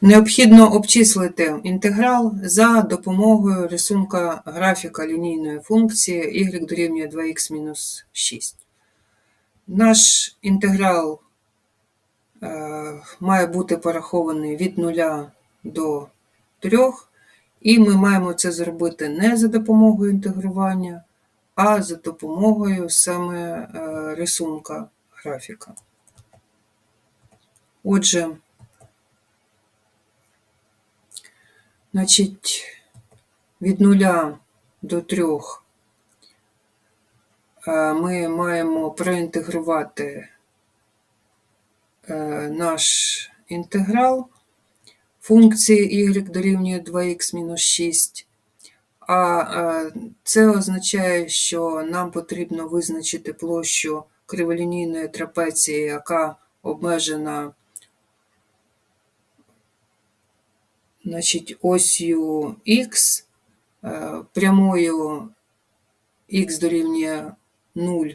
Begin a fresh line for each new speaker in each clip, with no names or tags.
Необхідно обчислити інтеграл за допомогою рисунка графіка лінійної функції y дорівнює 2х-6. Наш інтеграл е, має бути порахований від 0 до 3, і ми маємо це зробити не за допомогою інтегрування, а за допомогою саме е, рисунка графіка. Отже, Значить, від 0 до 3 е, ми маємо проінтегрувати е, наш інтеграл функції y дорівнює 2х-6. А е, це означає, що нам потрібно визначити площу криволінійної трапеції, яка обмежена значить, осью х, е, прямою х дорівнює 0,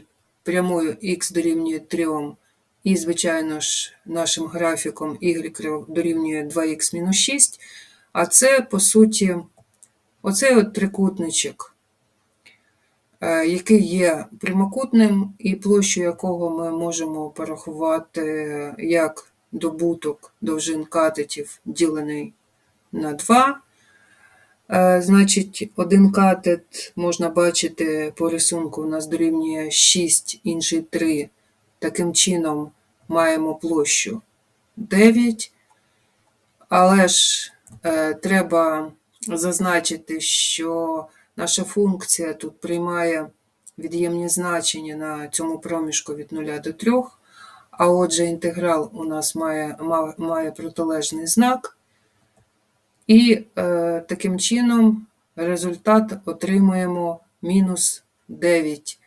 прямою х дорівнює 3, і, звичайно ж, нашим графіком y дорівнює 2х-6, а це, по суті, оцей от трикутничок, е, який є прямокутним, і площу якого ми можемо порахувати як добуток довжин катетів, ділений на 2. Е, значить, один катет можна бачити по рисунку, у нас дорівнює 6, інший 3. Таким чином маємо площу 9. Але ж е, треба зазначити, що наша функція тут приймає від'ємні значення на цьому проміжку від 0 до 3. А отже, інтеграл у нас має, має протилежний знак. І е, таким чином результат отримуємо мінус 9.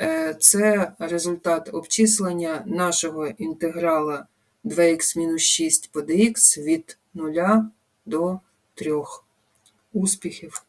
Е, Це результат обчислення нашого інтеграла 2х-6 по dx від 0 до 3. Успіхів!